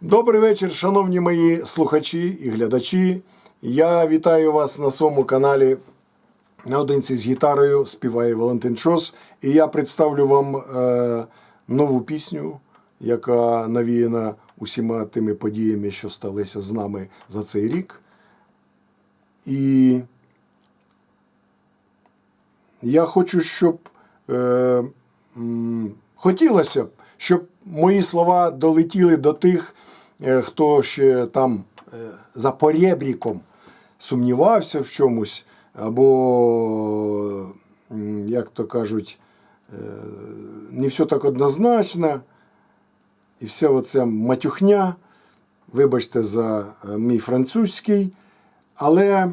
Добрий вечір, шановні мої слухачі і глядачі. Я вітаю вас на своєму каналі наодинці з гітарою співає Валентин Шос. І я представлю вам е, нову пісню, яка навіяна усіма тими подіями, що сталися з нами за цей рік. І я хочу, щоб е, хотілося б, щоб мої слова долетіли до тих, е, хто ще там е, за порєбріком сумнівався в чомусь, або, як то кажуть, е, не все так однозначно, і вся оця матюхня, вибачте за мій французький, але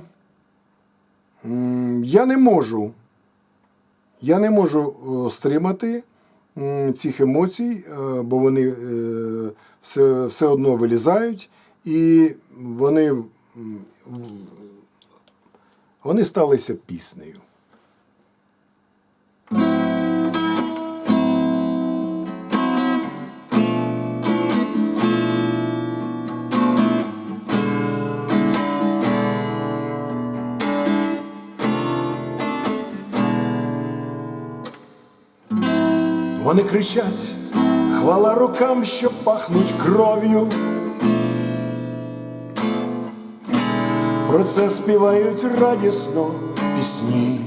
я не можу. Я не можу стримати цих емоцій, е, бо вони е, все, все одно вилізають, і вони, вони сталися піснею. Вони кричать, хвала рукам, що пахнуть кров'ю. Про це співають радісно пісні.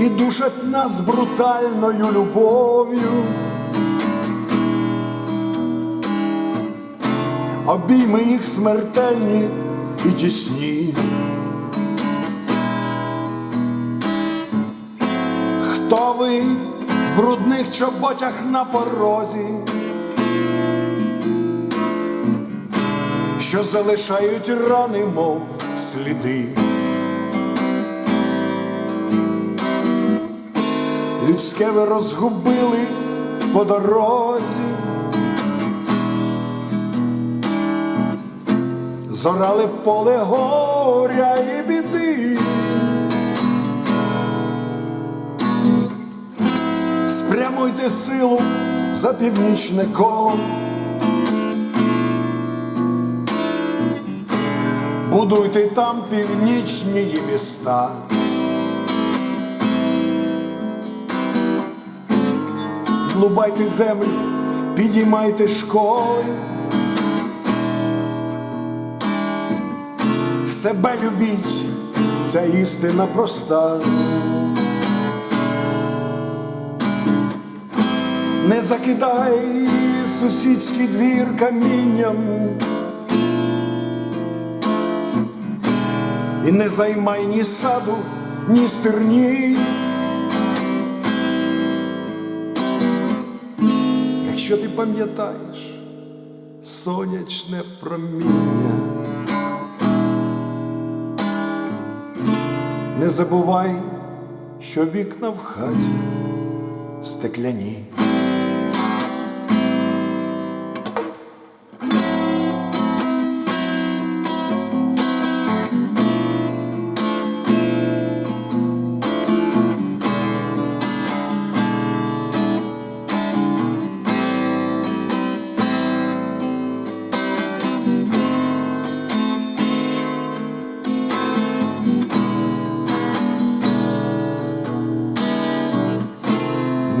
І душать нас брутальною любов'ю. Обійми їх смертельні і тісні. Хто в брудних чоботях на порозі, що залишають рани, мов сліди. Людське ви розгубили по дорозі, зорали поле горя і біди. Спрямуйте силу за північне коло. Будуйте там північні міста. Глубайте землю, підіймайте школи. Себе любіть, ця істина проста. Не закидай сусідський двір камінням і не займай ні саду, ні стерні. Якщо ти пам'ятаєш сонячне проміння, не забувай, що вікна в хаті стекляні.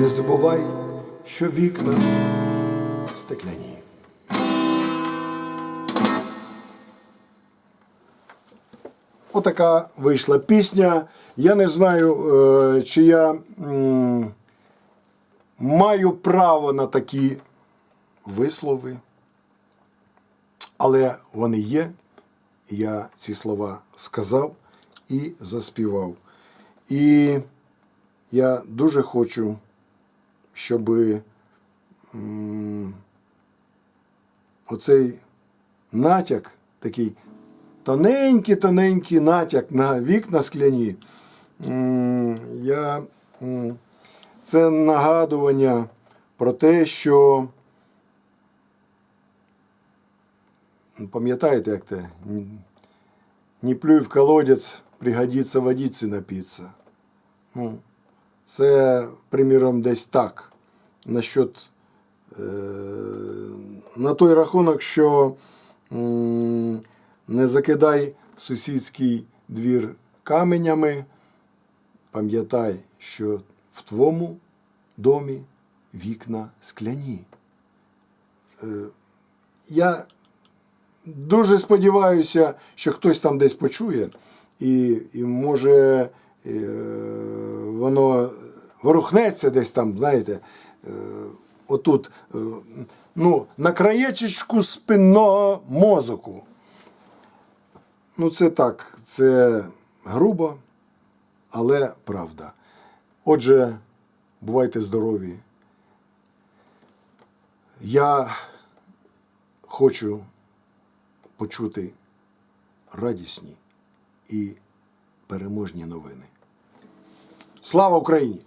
Не забувай, що вікна стекляні. Отака вийшла пісня. Я не знаю, е, чи я маю право на такі вислови, але вони є. Я ці слова сказав і заспівав. І я дуже хочу, щоб оцей натяк, такий тоненький-тоненький натяк на вікна скляні. Я, це нагадування про те, що ну, пам'ятаєте, як те? Не плюй в колодець, пригодиться водиці напитися. Ну, це, приміром, десь так. насчет, е, на той рахунок, що не закидай сусідський двір каменями, пам'ятай, що в твоєму домі вікна скляні. Е, Я дуже сподіваюся, що хтось там десь почує, і, і може е, воно ворухнеться десь там, знаєте, е, отут, е, ну, на краєчечку спинного мозоку. Ну, це так, це грубо, але правда. Отже, бувайте здорові. Я хочу почути радісні і переможні новини. Слава Україні!